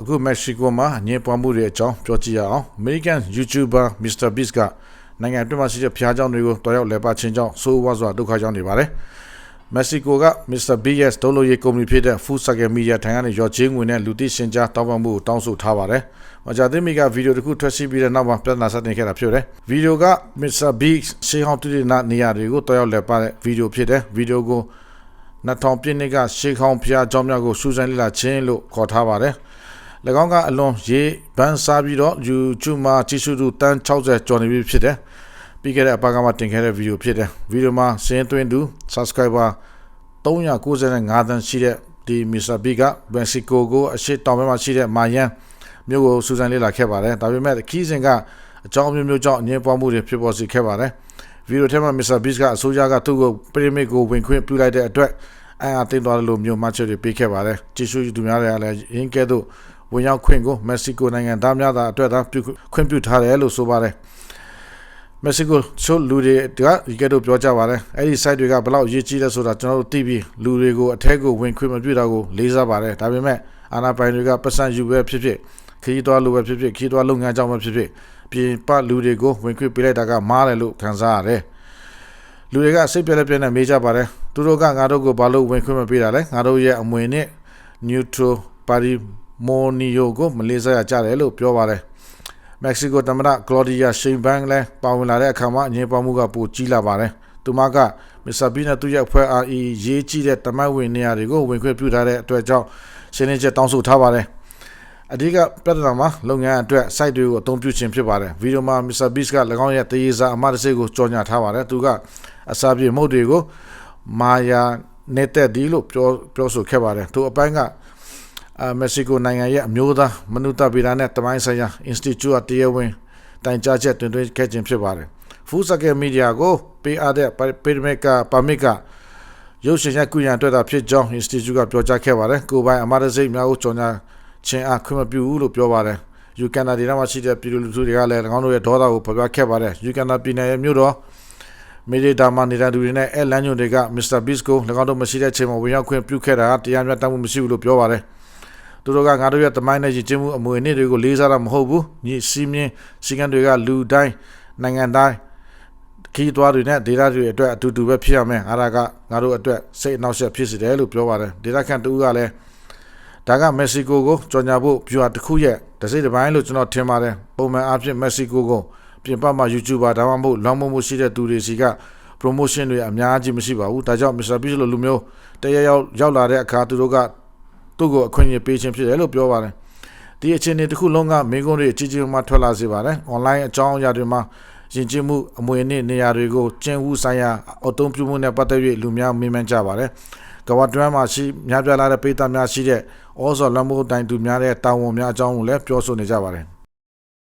အခုမက္ကဆီကိုမှာအငြင်းပွားမှုတွေအကြောင်းပြောကြည့်ရအောင် American YouTuber Mr Beast ကနိုင်ငံအတွင်းမှာရှိတဲ့ဖျားเจ้าတွေကိုတော်ရောက်လဲပါချင်းကြောင့်စိုးဝါစွာဒုက္ခကြောင့်နေပါတယ်မက္ကဆီကိုက Mr BS ဒုလို့ရေးကုမ္ပဏီဖြစ်တဲ့ Food Circle Media ထံကနေရော်ချင်းငွေနဲ့လူသိရှင်ကြားတောင်းပန်မှုကိုတောင်းဆိုထားပါတယ်။မကြာသေးမီကဗီဒီယိုတစ်ခုထွက်ရှိပြီးတဲ့နောက်မှာပြဿနာစတင်ခဲ့တာဖြစ်တယ်။ဗီဒီယိုက Mr Beast ရှေးဟောင်းတူတဲ့နေရာတွေကိုတော်ရောက်လဲပါတဲ့ဗီဒီယိုဖြစ်တယ်။ဗီဒီယိုကို2000ပြည့်နှစ်ကရှေးခေါင်းဖျားကြောင်းများကိုစူးစမ်းလေ့လာခြင်းလို့ခေါ်ထားပါတယ်။၎ င်းကအလွန်ရေးဘန်းစားပြီးတော့ YouTube မှာကြည့်ရှုသူတန်း60ကျော်နေပြီဖြစ်တယ်။ပြီးခဲ့တဲ့အပတ်ကမှတင်ခဲ့တဲ့ဗီဒီယိုဖြစ်တယ်။ဗီဒီယိုမှာစင်းသွင်းသူ subscriber 395တန်းရှိတဲ့ဒီမစ္စတာဘီကမက္ကဆီကိုကိုအရှိတောင်ဘက်မှာရှိတဲ့မာယန်မြို့ကိုစူးစမ်းလေ့လာခဲ့ပါတယ်ဒါပေမဲ့ခီးစဉ်ကအကြောင်းမျိုးမျိုးကြောင့်အငြင်းပွားမှုတွေဖြစ်ပေါ်စေခဲ့ပါတယ်ဗီဒီယိုထဲမှာမစ္စတာဘစ်ကအစိုးရကသူ့ကိုပရိမစ်ကိုဝင်ခွင့်ပြုလိုက်တဲ့အတွက်အံ့အားသင့်သွားတယ်လို့မျိုးမှတ်ချက်တွေပေးခဲ့ပါတယ်ကြည့်ရှုသူများတွေကလည်းရင်းကဲသို့ ဝင်ရောက်ခွင့်ကိုမက္ကဆီကိုနိုင်ငံသားများသာအတွက်သာပြုခွင့်ပြုထားတယ်လို့ဆိုပါတယ်မက္ကဆီကိုချို့လူတွေကဒီကဲတော့ပြောကြပါတယ်အဲ့ဒီ site တွေကဘယ်လောက်ရေးကြီးလဲဆိုတာကျွန်တော်တို့သိပြီးလူတွေကိုအထက်ကိုဝင်ခွင့်မပြုတာကိုလေးစားပါတယ်ဒါပေမဲ့အာနာပိုင်တွေကပတ်စံယူပဲဖြစ်ဖြစ်ခရီးသွားလိုပဲဖြစ်ဖြစ်ခရီးသွားလုပ်ငန်းကြောင်းပဲဖြစ်ဖြစ်ပြင်ပလူတွေကိုဝင်ခွင့်ပေးလိုက်တာကမားတယ်လို့ခံစားရတယ်လူတွေကစိတ်ပြက်လက်ပြက်နဲ့မေးကြပါတယ်သူတို့ကငါတို့ကိုဘာလို့ဝင်ခွင့်မပေးတာလဲငါတို့ရဲ့အမွေနဲ့ neutral patrimonio ကိုမလေးစားရကြတယ်လို့ပြောပါတယ်မက္ကဆီကိုသမ္မတကလော်ဒီယာရှိန်ဘန်လည်းပါဝင်လာတဲ့အခါမှာအငြင်းပွားမှုကပိုကြီးလာပါတယ်။သူမကမစ္စတာဘီနဲ့သူ့ရဲ့အဖွဲ့အားအရေးကြီးတဲ့တမတ်ဝင်နေရာတွေကိုဝင်ခွင့်ပြုထားတဲ့အတွက်ကြောင့်ရှင်းလင်းချက်တောင်းဆိုထားပါတယ်။အဓိကပြဿနာမှာလုပ်ငန်းအတွက် site တွေကိုအသုံးပြုခြင်းဖြစ်ပါတယ်။ဗီဒီယိုမှာ Mr Beast က၎င်းရဲ့တရေစာအမတ်တစိကိုကြော်ညာထားပါတယ်။သူကအစာပြေမုတ်တွေကိုမာယာနေတဲ့ဒီလို့ပြောပြောဆိုခဲ့ပါတယ်။သူအပိုင်းက အာမက္ကဆီကိုနိုင်ငံရဲ့အမျိုးသားမနုဿဗေဒနဲ့တမိုင်းဆိုင်ရာ Institute အတရားဝင်တိုင်ကြားချက်တွင်တွင်ခဲ့ခြင်းဖြစ်ပါတယ်။ဖူးစကဲမီဒီယာကိုပေးအပ်တဲ့ပေရမစ်ကပါမစ်ကရုပ်ရှင်ရိုက်ကူးရန်အတွက်သာဖြစ်ကြောင်း Institute ကပြောကြားခဲ့ပါတယ်။ကိုပိုင်အမရစိတ်များကိုကြော်ညာခြင်းအားခွင့်မပြုဘူးလို့ပြောပါတယ်။ Uganda ဒေသမှာရှိတဲ့ပြည်သူလူထုတွေကလည်း၎င်းတို့ရဲ့ဒေါသကိုဖော်ပြခဲ့ပါတယ်။ Uganda ပြည်နယ်ရဲ့မြို့တော်မီဒီတာမှာနေတဲ့သူတွေနဲ့အဲလန်ညွန်တွေကမစ္စတာဘစ်ကို၎င်းတို့မရှိတဲ့ချိန်မှာဝင်ရောက်ခွင့်ပြုခဲ့တာတရားမျှတမှုမရှိဘူးလို့ပြောပါတယ်။ သူတို့ကငါတို့ရဲ့တမိုင်းနဲ့ရည်ကျင်းမှုအမွေအနှစ်တွေကိုလေးစားတာမဟုတ်ဘူးညီစီးမြင်းစီကံတွေကလူတိုင်းနိုင်ငံတိုင်းခီးသွားတွေနဲ့ဒေတာတွေအတွက်အတူတူပဲဖြစ်ရမယ်အားကငါတို့အတွက်စိတ်အနှောက်အယှက်ဖြစ်စေတယ်လို့ပြောပါတယ်ဒေတာခန့်တူကလည်းဒါကမက္ကဆီကိုကိုကြော်ညာဖို့ပြူဟာတစ်ခုရဲ့တစိမ့်တစ်ပိုင်းလို့ကျွန်တော်ထင်ပါတယ်ပုံမှန်အားဖြင့်မက္ကဆီကိုကိုပြင်ပမှာ YouTuber ဒါမှမဟုတ်လောင်းမမှုရှိတဲ့သူတွေစီက promotion တွေအများကြီးမရှိပါဘူးဒါကြောင့် Mr. Beast လိုလူမျိုးတရရောက်ရောက်လာတဲ့အခါသူတို့က သူ့ကိုအခွင့်အရေးပေးခြင်းဖြစ်တယ်လို့ပြောပါတယ်ဒီအခြေအနေတစ်ခုလုံးကမိကုန်းတွေအကြီးကြီးမှထွက်လာစေပါတယ်။ online အကြောင်းအရာတွေမှာယဉ်ကျေးမှုအမွေအနှစ်နေရာတွေကိုကျင့်ဝတ်ဆိုင်ရာအုံပြုမှုနဲ့ပတ်သက်၍လူများမေးမြန်းကြပါတယ်။ကမ္ဘာတွင်းမှာရှိများပြားလာတဲ့ပိဿများရှိတဲ့ဩဇော်လမ်းမိုးတိုင်သူများတဲ့တာဝန်များအကြောင်းကိုလည်းပြောဆိုနေကြပါတယ်။